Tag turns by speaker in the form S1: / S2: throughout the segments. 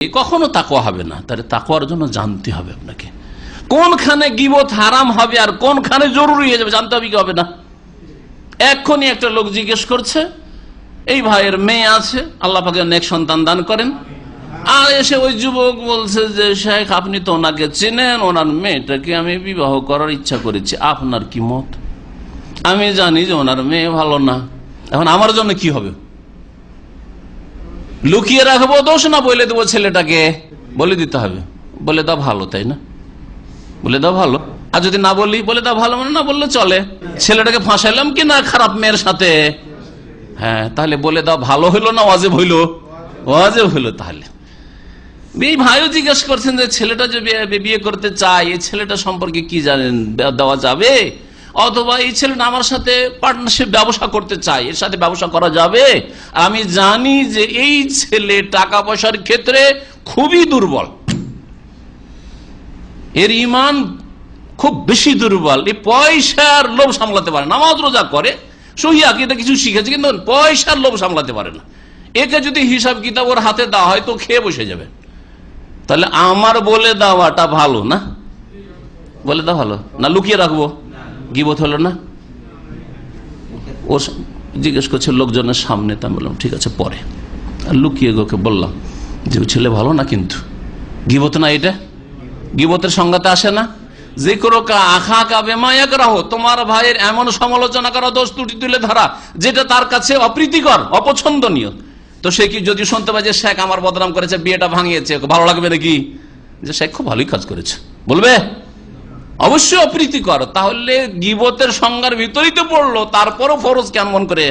S1: কখনো তাকওয়া হবে না। তাহলে তাকওয়ার জন্য জানতে হবে আপনাকে। কোনখানে গিবত হারাম হবে আর কোনখানে জরুরি হয়ে যাবে জানতে হবে কি হবে না? এক্ষুনি একটা লোক জিজ্ঞেস করছে, এই ভাইয়ের মেয়ে আছে, আল্লাহ পাকে নেক সন্তান দান করেন। আর এসে ওই যুবক বলছে যে, শেখ, আপনি তো ওনাকে চেনেন, ওনার মেয়েটাকে আমি বিবাহ করার ইচ্ছা করেছি। আপনার কি মত? আমি জানি যে ওনার মেয়ে ভালো না। এখন আমার জন্য কি হবে? লুকিয়ে রাখব, দোষ না বলে দেবো ছেলেটাকে। বলে দিতে হবে। বলে দাও ভালো, তাই না? বলে দাও ভালো। আর যদি না বলি, বলে দাও ভালো মানে না বললে চলে। ছেলেটাকে ফাঁসাইলাম কি না খারাপ মেয়ের সাথে? হ্যাঁ তাহলে বলে দাও ভালো হইল না ওয়াজেব হইল? ওয়াজেব হইল তাহলে। এই ভাইও জিজ্ঞেস করছেন যে ছেলেটা যে বিয়ে করতে চায়, এই ছেলেটা সম্পর্কে কি জানেন? দেওয়া যাবে? অথবা এই ছেলেটা আমার সাথে পার্টনারশিপ ব্যবসা করতে চায়, এর সাথে ব্যবসা করা যাবে? আমি জানি যে এই ছেলে টাকা পয়সার ক্ষেত্রে খুবই দুর্বল। এর ইমান খুব বেশি দুর্বল। এই পয়সার লোভ সামলাতে পারে না। নামাজ রোজা করে, সহি আকিদা কিছু শিখেছে, কিন্তু পয়সার লোভ সামলাতে পারে না। একে যদি হিসাব কিতাব ওর হাতে দেওয়া হয়, তো খেয়ে বসে যাবে। তাহলে আমার বলে দেওয়াটা ভালো না? বলে দেওয়া ভালো? না লুকিয়ে রাখব? গিবত হলো না? ও জিজ্ঞেস করছে, লোকজনের সামনে? তা বললাম, ঠিক আছে, পরে। আর লুকিয়ে গোকে বললাম, যে ছেলে ভালো না কিন্তু? গিবত না এটা? গিবতের সংজ্ঞাতে আসে না? যে কোনো আখা কাবে মায়াক রাহো তোমার ভাইয়ের এমন সমালোচনা করা, দোষ ত্রুটি তুলে ধরা, যেটা তার কাছে অপ্রীতিকর, অপছন্দনীয়। তো সে কি যদি শুনতে পায় যে শেখ আমার বদনাম করেছে, বিয়েটা ভাঙিয়েছে ভালো লাগবে নাকি? যে শেখ খুব ভালোই কাজ করেছে। বলবে? অবশ্যই অপ্রীতিকর। তাহলে গিবতের সংজ্ঞার ভিতরেই তো পড়ল, তারপরও ফরজ কেমন করে।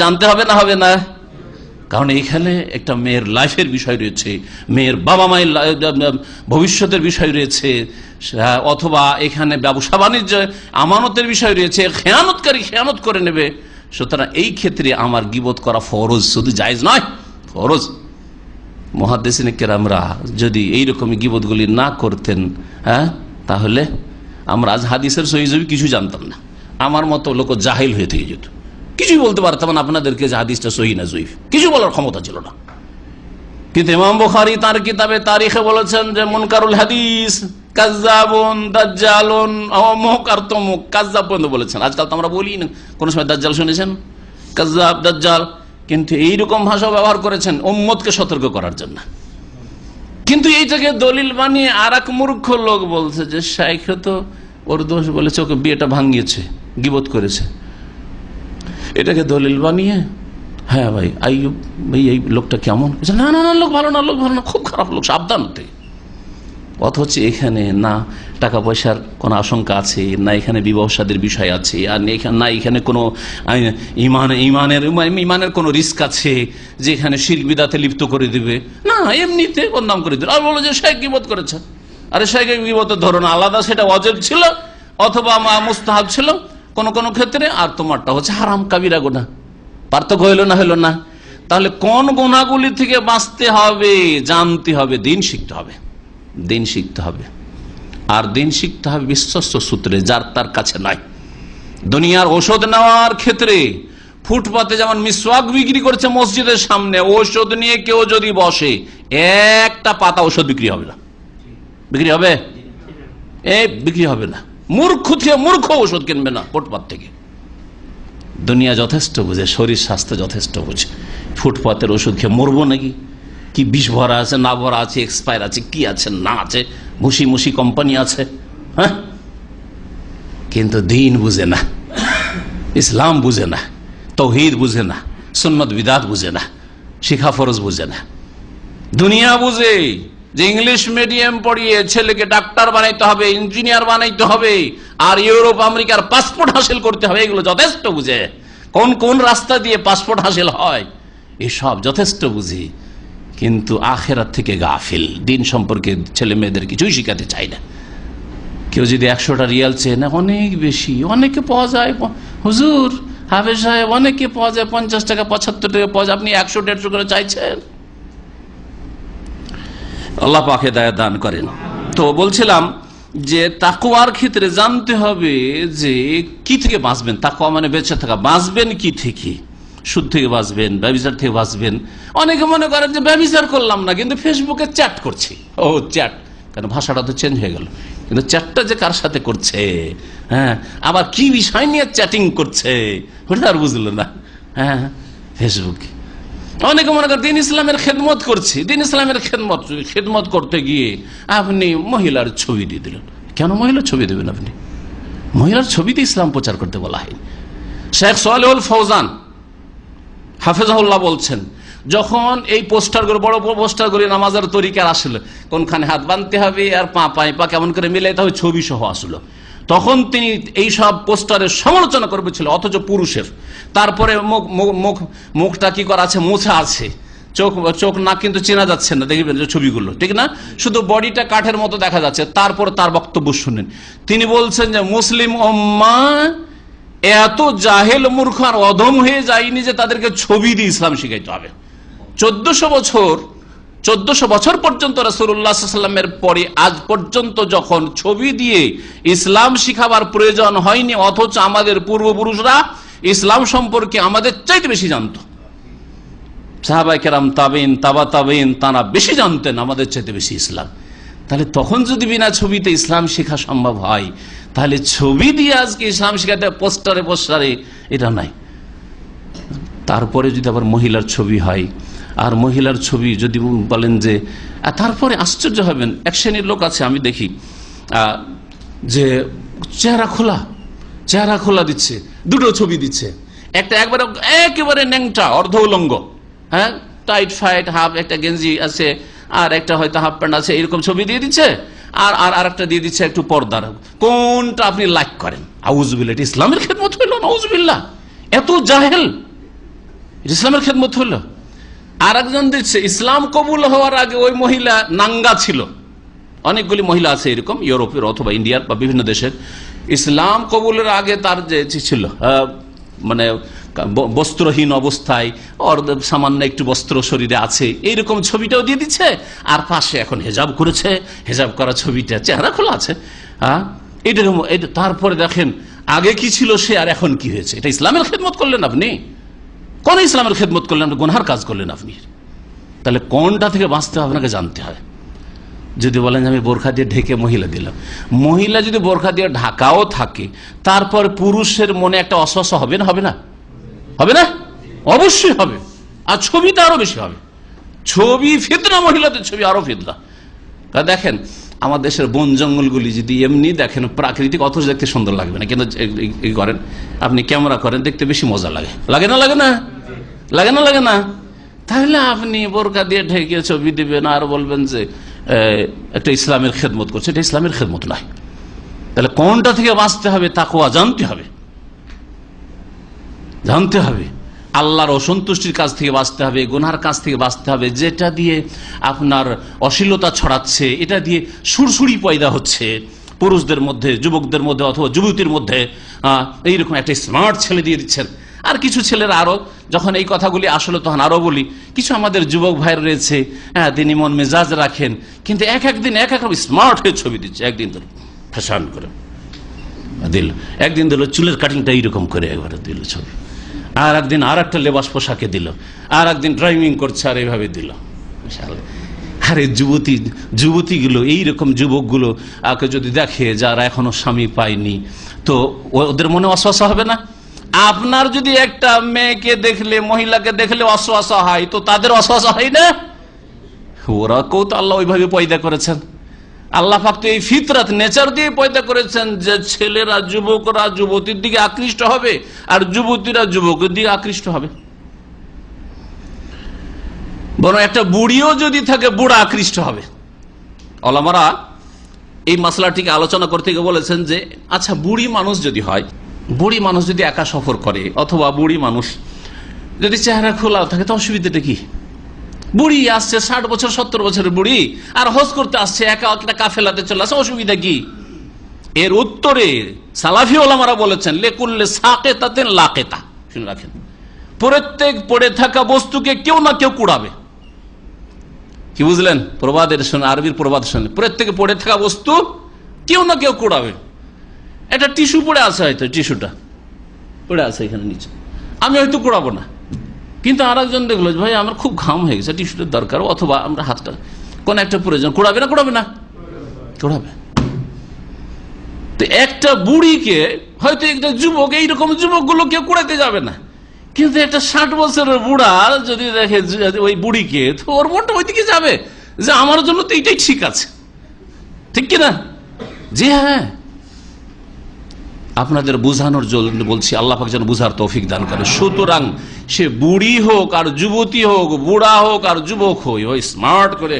S1: জানতে হবে না হবে না? কারণ এখানে একটা মেয়ের লাইফের বিষয় রয়েছে, মেয়ের বাবা মায়ের ভবিষ্যতের বিষয় রয়েছে অথবা এখানে ব্যবসা বাণিজ্য, আমানতের বিষয় রয়েছে, খেয়ানতকারী খেয়ানত করে নেবে। সুতরাং এই ক্ষেত্রে আমার গিবত করা ফরজ, শুধু জায়জ নয়, ফরজ। মহাদেশিনিকের আমরা যদি এইরকমই গিবতগুলি না করতেন হ্যাঁ? তাহলে আমরা আজ হাদিসের সহিজবি কিছু জানতাম না। আমার মতো লোক জাহিল হয়ে থেকে যেত। কিছুই বলতে পারতাম না আপনাদেরকে যে হাদিসটা সহি না জয়ীফ। কিছু বলার ক্ষমতা ছিল না। কিন্তু ইমাম বুখারি তার কিতাবে তারিখে বলেছেন যে মুনকারুল হাদিস কাজ্জাব পর্যন্ত বলেছেন। আজকাল তো আমরা বলি না। কোন সময় দাজ্জাল শুনেছেন? দাজ্জাল। কিন্তু এইরকম ভাষা ব্যবহার করেছেন ওম্মদকে সতর্ক করার জন্য। কিন্তু এইটাকে দলিল বানিয়ে আর এক মূর্খ লোক বলছে যে শাইখ তো ওর দোষ বলেছে, ওকে বিয়েটা ভাঙিয়েছে, গিবত করেছে। এটাকে দলিল বানিয়ে হ্যাঁ ভাই, আইয়ুব ভাই এই লোকটা কেমন? না না না, লোক ভালো না, লোক ভালো না, খুব খারাপ লোক, সাবধান হতে অথচ এখানে, না টাকা পয়সার কোনো আশঙ্কা আছে, না এখানে বিবাহসাদের বিষয় আছে, আর না এখানে কোনো ইমান, ইমানের ইমানের কোনো রিস্ক আছে যে এখানে শির বিদাতে লিপ্ত করে দিবে। না, এমনিতে বদনাম করে দিল আর বলো যে শেখ গিবত করেছে? আরে শেখ গিবতের ধরুন আলাদা, সেটা অজেব ছিল, অথবা মুস্তাহাব ছিল কোন কোন ক্ষেত্রে, আর তোমারটা হচ্ছে হারাম কাবিরা গোনা পার্থক্য হইল না হইল না। তাহলে কোন গোনাগুলি থেকে বাঁচতে হবে, জানতে হবে, দিন শিখতে হবে। দিন শিখতে হবে। আর দিন শিখতে হবে বিশ্বস্ত সূত্রে, যার তার কাছে নাই। দুনিয়ার ওষুধ নেওয়ার ক্ষেত্রে ফুটপাতে যেমন মিসওয়াক বিক্রি করছে মসজিদের সামনে, ঔষধ নিয়ে কেউ যদি বসে, একটা পাতা ওষুধ বিক্রি হবে না। বিক্রি হবে? এ, বিক্রি হবে না। মূর্খ থেকে মূর্খ ওষুধ কিনবে না ফুটপাত থেকে। দুনিয়া যথেষ্ট বুঝে, শরীর স্বাস্থ্য যথেষ্ট বুঝে। ফুটপাতের ওষুধ খেয়ে মরবো নাকি? কি বিষ ভরা আছে, না ভরা আছে এক্সপায়ার আছে, কি আছে, না আছে মুসি মুসি কোম্পানি আছে হ্যাঁ? কিন্তু দিন বুঝে না, ইসলাম বুঝে না, তৌহিদ বুঝে না, সুন্নত বিদাত বুঝে না, শিখা ফরজ বুঝে না। দুনিয়া বুঝে যে ইংলিশ মিডিয়াম পড়িয়ে ছেলেকে ডাক্তার বানাইতে হবে ইঞ্জিনিয়ার বানাইতে হবে, আর ইউরোপ, আমেরিকার পাসপোর্ট হাসিল করতে হবে, এগুলো যথেষ্ট বুঝে। কোন কোন রাস্তা দিয়ে পাসপোর্ট হাসিল হয়, এসব যথেষ্ট বুঝি। কিন্তু আখেরাত থেকে গাফিল। দিন সম্পর্কে ছেলে মেয়েদের কিছুই শিখাতে চাই না। কেউ যদি একশোটা রিয়াল চেয়ে না অনেক বেশি। অনেকে পাওয়া যায় হুজুর, হাফেজ সাহেব, অনেকে পাওয়া যায় পঞ্চাশ টাকা, পঁচাত্তর টাকা পাওয়া যায়। আপনি একশো, দেড়শো করে চাইছেন? আল্লাহ পাখে দায় দান করেন। তো বলছিলাম যে তাকুয়ার ক্ষেত্রে জানতে হবে যে কি থেকে বাঁচবেন? তাকুয়া মানে বেঁচে থাকা। বাঁচবেন কি থেকে? সুদ থেকে বাঁচবেন, ব্যবচার থেকে বাঁচবেন। অনেকে মনে করেন যে ব্যবচার করলাম না, কিন্তু ফেসবুকে চ্যাট করছি। ও, চ্যাট। কেন ভাষাটা তো চেঞ্জ হয়ে গেল। কিন্তু চ্যাটটা যে কার সাথে করছে? হ্যাঁ আবার কি বিষয় নিয়ে চ্যাটিং করছে? ওটা আর বুঝলো না। হ্যাঁ ফেসবুকে। অনেকে মনে করেন, দিন ইসলামের খেদমত করছি, দিন ইসলামের খেদমত খেদমত করতে গিয়ে আপনি মহিলার ছবি দিয়ে দিলেন। কেন মহিলার ছবি দেবেন আপনি? মহিলার ছবিতে ইসলাম প্রচার করতে বলা হয় শেখ সোয়াল ফৌজান হাফেজাহুল্লাহ বলছেন, যখন এই পোস্টারগুলো বড় বড় পোস্টারগুলি নামাজের তরিকার আসলো, কোনখানে হাত বাঁধতে হবে আর পা পায়ে পা কেমন করে মিলে হবে, ছবি সহ আসলো। তখন তিনি এই সব পোস্টারের সমালোচনা করবেছিল অথচ পুরুষের। তারপরে মুখ- মুখ মুখটা কি করা আছে, মোছা আছে। চোখ চোখ না কিন্তু চেনা যাচ্ছে না, দেখবেন যে ছবিগুলো, ঠিক না? শুধু বডিটা কাঠের মতো দেখা যাচ্ছে, তারপর তার বক্তব্য শুনেন। তিনি বলছেন যে, মুসলিম ওম্মা এত জাহেল মূর্খ আর অধম হয়ে যায়নি যে তাদেরকে ছবি দিয়ে ইসলাম শিখাইতে হবে। চোদ্দশো বছর চোদ্দশো বছর পর্যন্ত রসুল্লাহামের পরে আজ পর্যন্ত যখন ছবি দিয়ে ইসলাম শিখাবার প্রয়োজন হয়নি, অথচ আমাদের পূর্বপুরুষরা ইসলাম সম্পর্কে আমাদের চাইতে বেশি জানত। সাহাবাই কেরাম তাবেন তাবা তাবেন তারা বেশি জানতেন আমাদের চাইতে বেশি ইসলাম। তাহলে তখন যদি বিনা ছবিতে ইসলাম শেখা সম্ভব হয়, তাহলে ছবি দিয়ে আজকে ইসলাম শেখাতে পোস্টারে পোস্টারে এটা নাই। তারপরে যদি আবার মহিলার ছবি হয়, আর মহিলার ছবি যদি বলেন যে তারপরে আশ্চর্য হবেন, এক শ্রেণির লোক আছে, আমি দেখি যে চেহারা খোলা চেহারা খোলা দিচ্ছে, দুটো ছবি দিচ্ছে। একটা একবারে একেবারে ন্যাংটা, অর্ধ উলঙ্গ হ্যাঁ টাইট ফাইট, হাফ, একটা গেঞ্জি আছে আর একটা হয়তো হাফ প্যান্ট আছে, এরকম ছবি দিয়ে দিচ্ছে, আর আর আরেকটা দিয়ে দিচ্ছে একটু পর্দার। কোনটা আপনি লাইক করেন? আউজবিল্লা এটা ইসলামের খেদমত হইল না আউজবিল্লা এত জাহেল ইসলামের খেদমত হলো আর একজন দিচ্ছে, ইসলাম কবুল হওয়ার আগে ওই মহিলা নাঙ্গা ছিল। অনেকগুলি মহিলা আছে এরকম, ইউরোপের অথবা ইন্ডিয়ার বা বিভিন্ন দেশের। ইসলাম কবুলের আগে তার যে ছিল মানে বস্ত্রহীন অবস্থায়, ওর সামান্য একটু বস্ত্র শরীরে আছে, এইরকম ছবিটাও দিয়ে দিচ্ছে, আর পাশে এখন হেজাব করেছে, হেজাব করা ছবিটা, চেহারা খোলা আছে হ্যাঁ এইরকম তারপরে দেখেন, আগে কি ছিল সে, আর এখন কি হয়েছে? এটা ইসলামের খেদমত করলেন আপনি? কোন ইসলামের খেদমত করলেন আপনি? গুনহার কাজ করলেন আপনি? তাহলে কোনটা থেকে বাঁচতে হবে আপনাকে জানতে হয়। যদি বলেন যে আমি বোরখা দিয়ে ঢেকে মহিলা দিলাম। মহিলা যদি বোরখা দিয়ে ঢাকাও থাকে, তারপর পুরুষের মনে একটা অস্বস্ব হবে না? হবে না? হবে না? অবশ্যই হবে। আর ছবিটা আরও বেশি হবে। ছবি ফিতনা, মহিলাদের ছবি আরও তা দেখেন, আমার দেশের বন জঙ্গলগুলি যদি এমনি দেখেন, প্রাকৃতিক অথচ দেখতে সুন্দর লাগবে না। কিন্তু করেন, আপনি ক্যামেরা করেন, দেখতে বেশি মজা লাগে। লাগে না লাগে না? লাগে না লাগে না? তাহলে আপনি বোরকা দিয়ে ঢেকে ছবি দিবেন আর বলবেন যে একটা ইসলামের খেদমত করছে। এটা ইসলামের খেদমত নয়। তাহলে কোনটা থেকে বাঁচতে হবে, তাকুয়া জানতে হবে। জানতে হবে। আল্লাহর অসন্তুষ্টির কাছ থেকে বাঁচতে হবে, গুনার কাছ থেকে বাঁচতে হবে, যেটা দিয়ে আপনার অশ্লীলতা ছড়াচ্ছে, এটা দিয়ে সুরসুরি পয়দা হচ্ছে। পুরুষদের মধ্যে, যুবকদের মধ্যে অথবা যুবতীর মধ্যে এইরকম একটা স্মার্ট ছেলে দিয়ে দিচ্ছেন। আর কিছু ছেলেরা আরও, যখন এই কথাগুলি আসলে, তখন আরও বলি, কিছু আমাদের যুবক ভাই রয়েছে হ্যাঁ তিনি মন মেজাজ রাখেন, কিন্তু এক একদিন এক এক স্মার্ট হয়ে ছবি দিচ্ছে, একদিন ধরে, ফ্যাশন করে। দিল একদিন দিল চুলের কাটিংটা এইরকম করে একবারে দিল ছবি। আর একদিন আর একটা লেবাস পোশাকে দিল। আর একদিন ড্রাইভিং করছে আর এইভাবে দিল। আরে যুবতী, যুবতীগুলো, এইরকম যুবকগুলো, আকে যদি দেখে যারা এখনও স্বামী পায়নি, তো ওদের মনে অশ্বাসা হবে না? আপনার যদি একটা মেয়েকে দেখলে, মহিলাকে দেখলে অশ্বাসা হয়, তো তাদের অশ্বাসা হয় না? ওরা কেউ তো আল্লাহ ওইভাবে পয়দা করেছেন। আল্লাহ পাক তো এই ফিতরাত, নেচার দিয়ে পয়দা করেছেন যে ছেলেরা যুবকরা যুবতীর দিকে আকৃষ্ট হবে আর যুবতীরা যুবকের দিকে আকৃষ্ট হবে। বরং একটা বুড়িও যদি থাকে, বুড়া আকৃষ্ট হবে। অলামারা এই মশলাটিকে আলোচনা করতে গিয়ে বলেছেন যে আচ্ছা বুড়ি মানুষ যদি হয়, বুড়ি মানুষ যদি একা সফর করে, অথবা বুড়ি মানুষ যদি চেহারা খোলা থাকে, তো অসুবিধাটা কি? বুড়ি আসছে, ষাট বছর, সত্তর বছরের বুড়ি, আর হজ করতে আসছে, একা একটা কাফেলাতে চলে আসে, অসুবিধা কি? এর উত্তরে সালাফি ওলামারা বলেছেন, লেকুল্লে সাকে তাতে লাকেতা। শুনে রাখেন। প্রত্যেক পড়ে থাকা বস্তুকে কেউ না কেউ কুড়াবে। কি বুঝলেন? প্রবাদের শুনে, আরবির প্রবাদ শুনে। প্রত্যেকে পড়ে থাকা বস্তু কেউ না কেউ কুড়াবে। একটা টিস্যু পড়ে আছে হয়তো, টিস্যুটা। পড়ে আছে এখানে নিচে। আমি হয়তো কুড়াবো না। কিন্তু আর একজন দেখল ভাই, আমার খুব ঘাম হয়ে গেছে টিস্যুটের দরকার, অথবা আমরা হাতটা কোন একটা প্রয়োজন। কোড়াবে না কোড়াবে না। কোড়াবে। তো একটা বুড়িকে হয়তো একটা যুবক, এইরকম যুবকগুলো কেউ কুড়াতে যাবে না। কিন্তু একটা ষাট বছরের বুড়া যদি দেখে ওই বুড়িকে, তো ওর মনটা ওইদিকে যাবে যে, আমার জন্য তো এইটাই ঠিক আছে। ঠিক কিনা জি হ্যাঁ। আপনাদের বুঝানোর জন্য বলছি, আল্লাহ যেন বুঝার তৌফিক দান করে। সুতরাং সে বুড়ি হোক আর যুবতী হোক, বুড়া হোক আর যুবক হই ওই স্মার্ট করে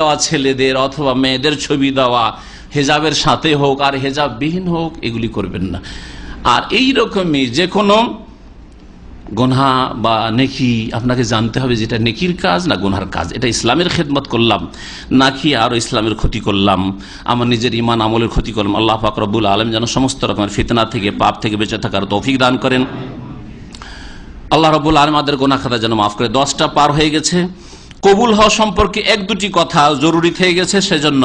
S1: দেওয়া ছেলেদের অথবা মেয়েদের ছবি দেওয়া, হেজাবের সাথে হোক আর হেজাব বিহীন হোক, এগুলি করবেন না। আর এই রকমই যে কোনো গোনহা বা নেকি, আপনাকে জানতে হবে যেটা নেকির কাজ না গোনহার কাজ। এটা ইসলামের খেদমত করলাম নাকি আরও ইসলামের ক্ষতি করলাম। আমার নিজের ইমান আমলের ক্ষতি করলাম। আল্লাহ ফাকরবুল আলম যেন সমস্ত রকমের ফিতনা থেকে, পাপ থেকে বেঁচে থাকার তৌফিক দান করেন। আল্লাহ রবুল আলম আমাদের গোনা খাতা যেন মাফ করে। দশটা পার হয়ে গেছে। কবুল হওয়া সম্পর্কে এক দুটি কথা জরুরি থেকে গেছে, সেজন্য